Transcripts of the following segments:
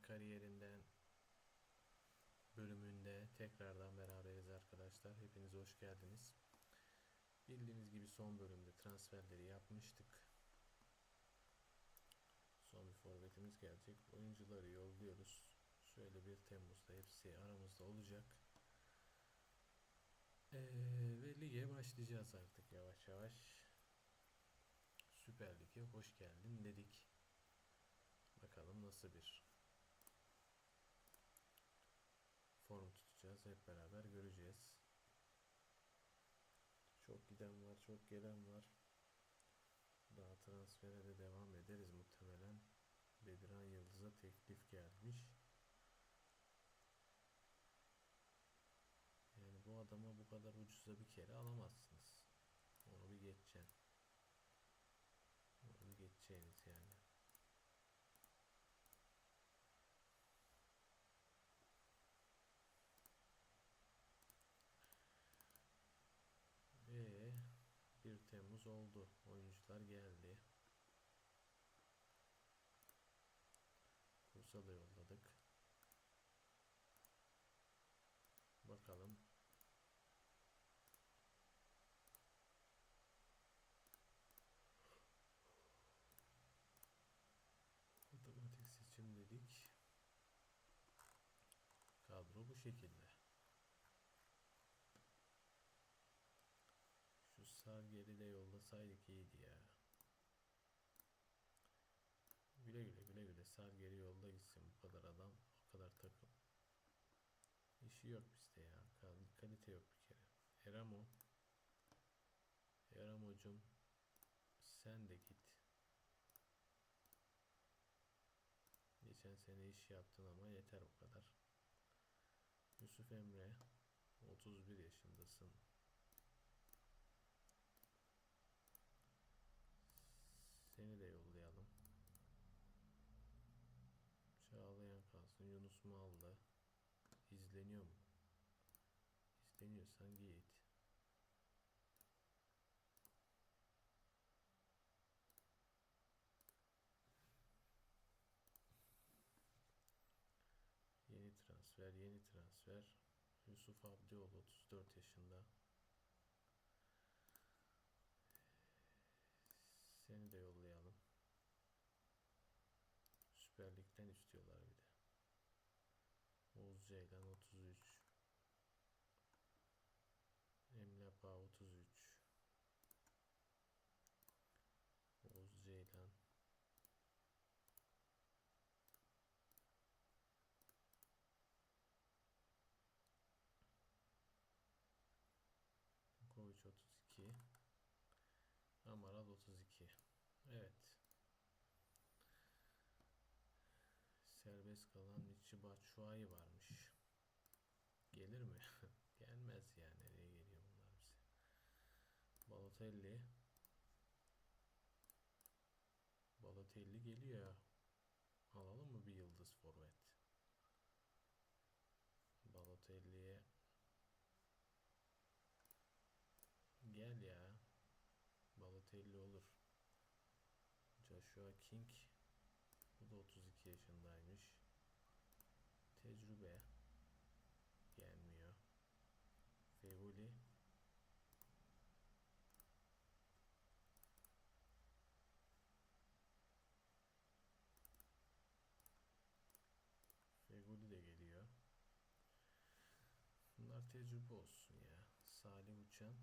Kariyerinden bölümünde tekrardan beraberiz arkadaşlar. Hepiniz hoş geldiniz. Bildiğiniz gibi son bölümde transferleri yapmıştık. Son bir forvetimiz gelecek. Oyuncuları yolluyoruz. Şöyle 1 Temmuz'da hepsi aramızda olacak. Ee, ve lige başlayacağız artık yavaş yavaş. Süper Lig'e hoş geldin dedik. Bakalım nasıl bir tutacağız hep beraber göreceğiz. Çok giden var, çok gelen var. Daha transfere de devam ederiz muhtemelen. Bediran Yıldız'a teklif gelmiş. Yani bu adama bu kadar ucuza bir kere alamazsınız. Onu bir geçeceksin. Onu bir geçeceğiniz yani. Ve 1 Temmuz oldu. Oyuncular geldi. Kursa da yolladık. Bakalım. Otomatik seçim dedik. Kadro bu şekilde. Şu sağ geri de yollasaydık iyiydi ya. Güle güle güle güle sağ geri yolda gitsin bu kadar adam o kadar takım. İşi yok bizde ya. Kal- Kalite yok bir kere. Eramo. Eramo'cum sen de git. Geçen sene iş yaptın ama yeter o kadar. Yusuf Emre 31 yaşındasın. Seni de yollayalım. Çağlayan Mallı. İzleniyor mu? İzleniyorsan git. Yeni transfer, yeni transfer. Yusuf Abdioğlu 34 yaşında. Seni de yollayalım. Süper Lig'den istiyorlar Ceylan 33. Emre Bağ 33. Oğuz Ceylan. Kovic 32. Amaral 32. Evet. Serbest kalan Michi Batshuayi varmış. Gelir mi? Gelmez yani. Nereye geliyor bunlar bize? Balotelli. Balotelli geliyor. Alalım mı bir yıldız forvet? Balotelli'ye Gel ya. Balotelli olur. Joshua King da 32 yaşındaymış. Tecrübe gelmiyor. Feguli Feguli de geliyor. Bunlar tecrübe olsun ya. Salih Uçan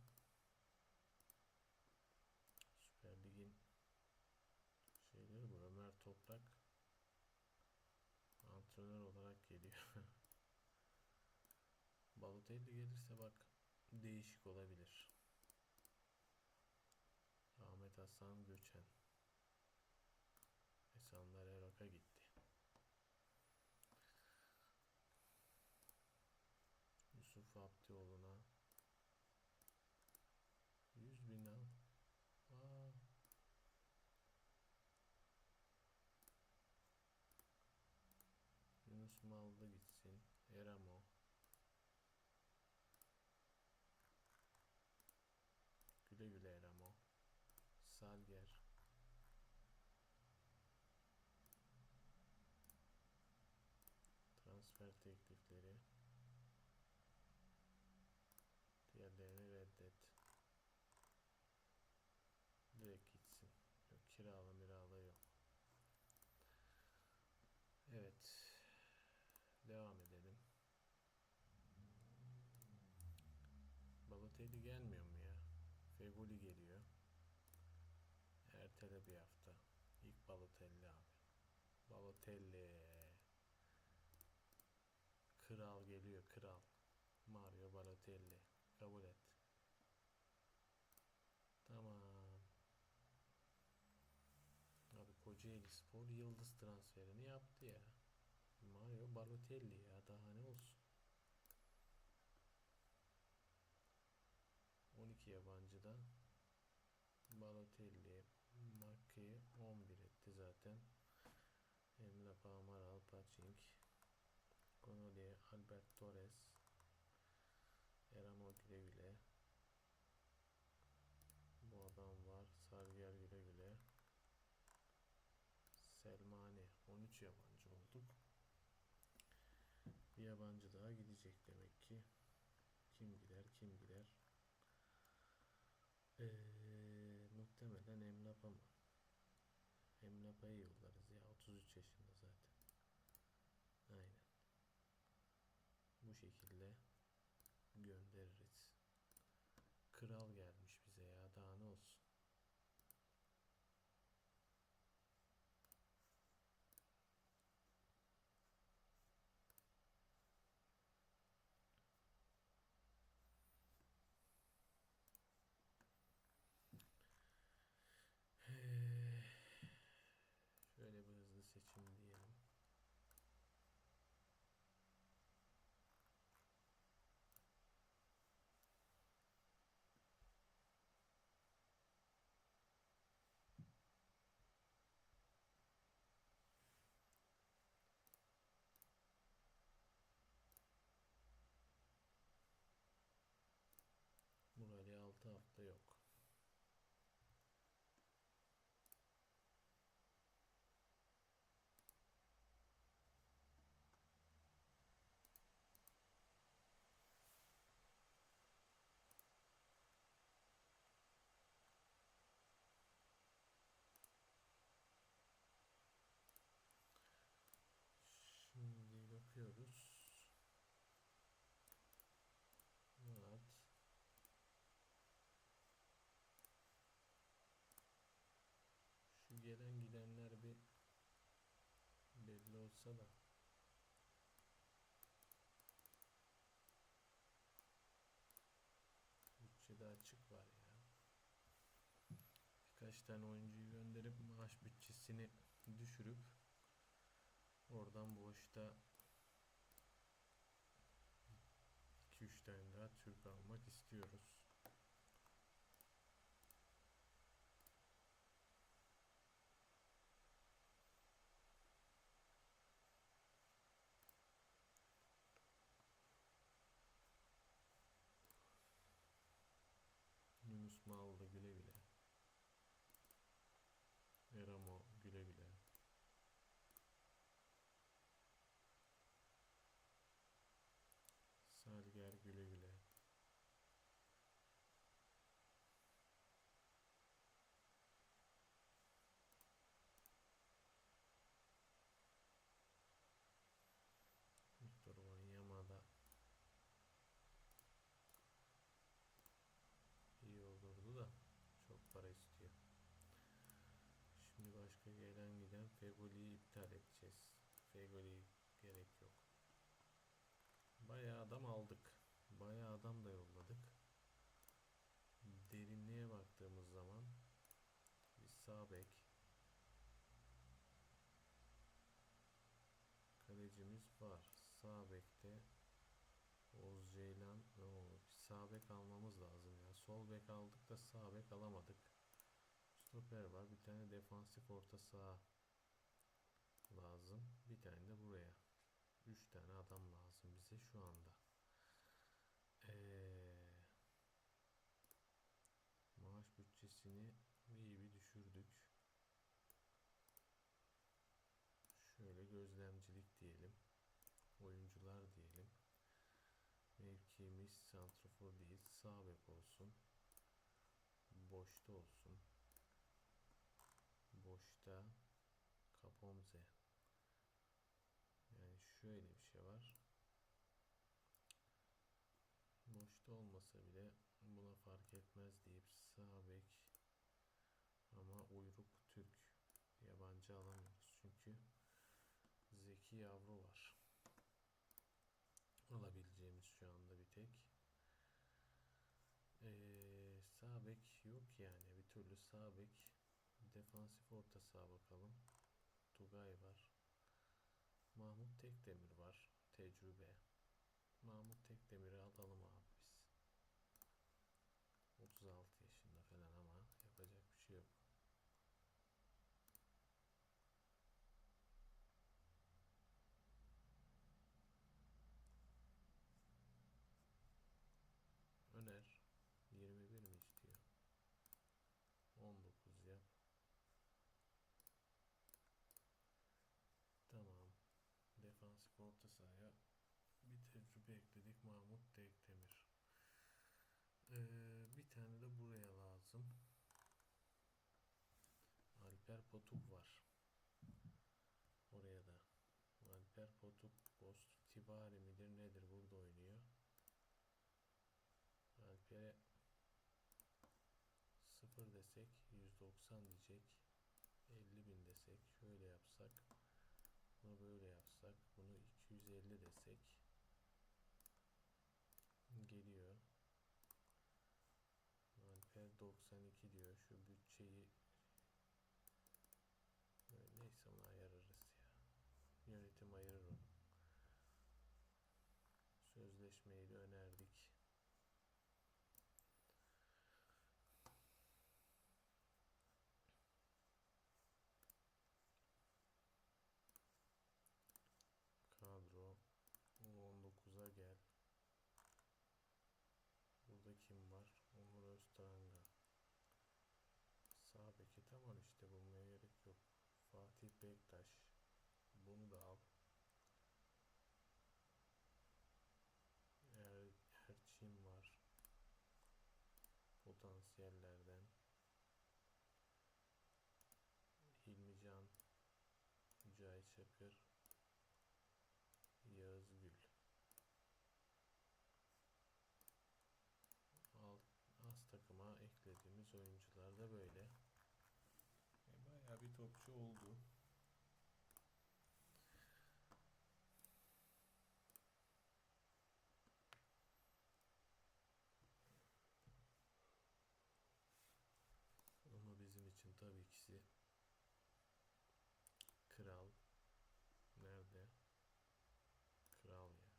Süper Lig'in şeyleri bu. Ömer Toprak antrenör olarak geliyor. Balotelli gelirse bak değişik olabilir. Ahmet Hasan Göçen Esanlar Erok'a gitti. Yusuf Abdioğlu'na 100 bin al. Aa. Yunus Mallı gitsin. Eramo. Güle güle Eramo. Salger. transfer teklifleri. Diğerlerini reddet. Direkt gitsin. Yok kirala mirala yok. Evet. Devam edelim. Balotelli gelmiyor mu ya? Fegoli geliyor. Ertele bir hafta. İlk Balotelli abi. Balotelli. Kral geliyor kral. Mario Balotelli. Kabul et. Tamam. Abi Kocaeli Spor yıldız transferini yaptı ya. Mario Balotelli ya daha ne olsun. 12 yabancıda Balotelli, Maki 11 etti zaten. Emre Amaral, Pachink, Konoli, Albert Torres, Eramo güle güle. Bu adam var. Sarger güle güle. Selmani 13 yabancı olduk. Bir yabancı daha gidecek demek ki. Kim gider kim gider. Ee, muhtemelen Emlapa mı? Emlapa'yı yollarız ya 33 yaşında zaten. Aynen. Bu şekilde göndeririz. Kral gelmiş bize ya daha ne olsun. Ee, Şöyle bir hızlı seçim diyelim. Murali 6 hafta yok. Olsa da. Bütçede açık var ya. Birkaç tane oyuncuyu gönderip maaş bütçesini düşürüp oradan boşta 2-3 tane daha Türk almak istiyoruz. Mallı güle güle. Eramo güle güle. Salger güle güle. Victor Wanyama'da iyi olurdu da çok para istiyor. Gelen giden Fegoli'yi iptal edeceğiz. Fegoli gerek yok. Bayağı adam aldık. Bayağı adam da yolladık. Derinliğe baktığımız zaman bir sağ bek kalecimiz var. Sağ bekte Oğuz Ceylan ve o sağ bek almamız lazım ya. Sol bek aldık da sağ bek alamadık. Stoper var. Bir tane defansif orta saha lazım. Bir tane de buraya. 3 tane adam lazım bize şu anda. Ee, maaş bütçesini iyi bir düşürdük. Şöyle gözlemcilik diyelim. oyuncular diyelim. Mevkimiz santrafor değil, sağ bek olsun. Boşta olsun. Boşta Kapomze. Yani şöyle bir şey var. Boşta olmasa bile buna fark etmez deyip sağ bek ama uyruk Türk yabancı alamıyoruz çünkü Zeki Yavru var. Alabileceğimiz şu anda bir tek. Ee, sağ yok yani bir türlü sağ bek defansif orta saha bakalım. Tugay var. Mahmut Tekdemir var. Tecrübe. Mahmut Tekdemir'i alalım abi biz. 36 yaşında falan ama yapacak bir şey yok. Öner 21 mi istiyor? 19 yap. Tamam. Defansif orta sahaya bir tecrübe ekledik. Mahmut Tekdemir. Ee, bir tane de buraya lazım. Alper Potuk var. Oraya da. Alper Potuk Ghost Tibari midir nedir burada oynuyor. Alper'e 0 desek 190 diyecek. 50 bin desek şöyle yapsak bunu böyle yapsak bunu 250 desek geliyor. Alper 92 diyor. Şu bütçeyi neyse onu ayarırız ya. Yönetim ayırır onu. Sözleşmeyi de önerdik. Kadro 19'a gel. Burada kim var? Onur Öztüranga. Sağ beki tamam işte bulmaya gerek yok. Fatih Bektaş. Bunu da al. Er, Erçin var. Potansiyellerden. Hilmican. Mücahit Çakır. Eklediğimiz oyuncular da böyle. E, bayağı bir topçu oldu. Ama bizim için tabii ki kral nerede? Kral ya.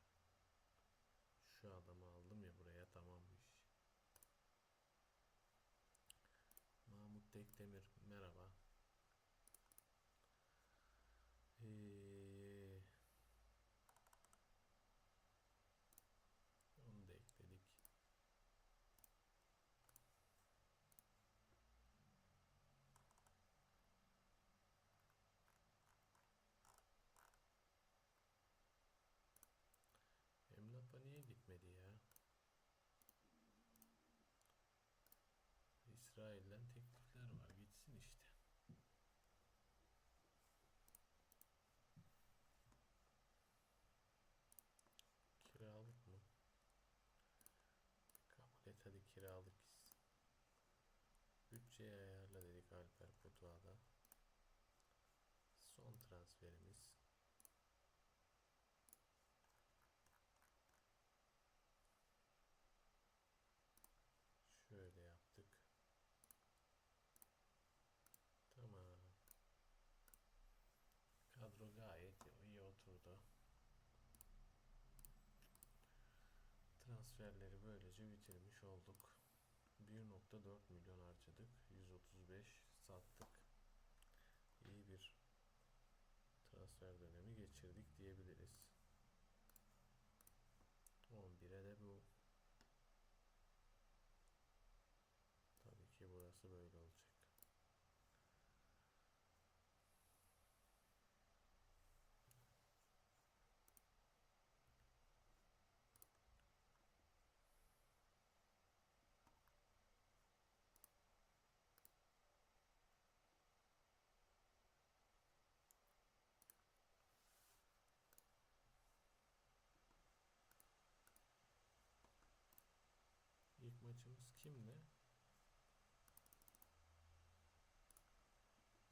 Şu adamı aldım ya buraya tamammış. Mahmut Tekdemir merhaba. Ee, onu da ekledik. Emlak'a niye gitmedi ya? İsrail'den teklifler var. Gitsin işte. Kiralık mı? Et hadi kiralık gitsin. Bütçeyi ayarla dedik Alper Potuğa'da. Son transferimiz. Şöyle yaptık. Tamam. Kadro gayet iyi oturdu. Transferleri böylece bitirmiş olduk. 1.4 milyon harcadık. 135 sattık. İyi bir transfer dönemi geçirdik diyebiliriz. 11'e de bu Tabii ki burası böyle olacak. Maçımız kimle?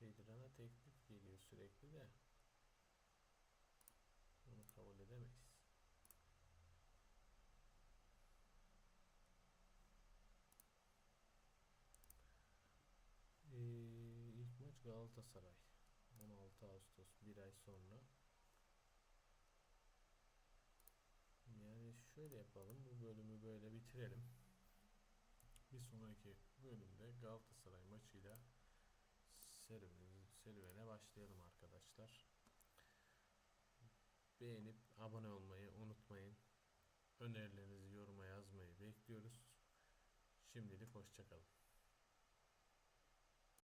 Bedran'a teklif geliyor sürekli de. Bunu kabul edemeyiz. Ee, maç Galatasaray. 16 Ağustos bir ay sonra. Yani şöyle yapalım. Bu bölümü böyle bitirelim. Bir sonraki bölümde Galatasaray maçıyla serüvene, başlayalım arkadaşlar. Beğenip abone olmayı unutmayın. Önerilerinizi yoruma yazmayı bekliyoruz. Şimdilik hoşçakalın.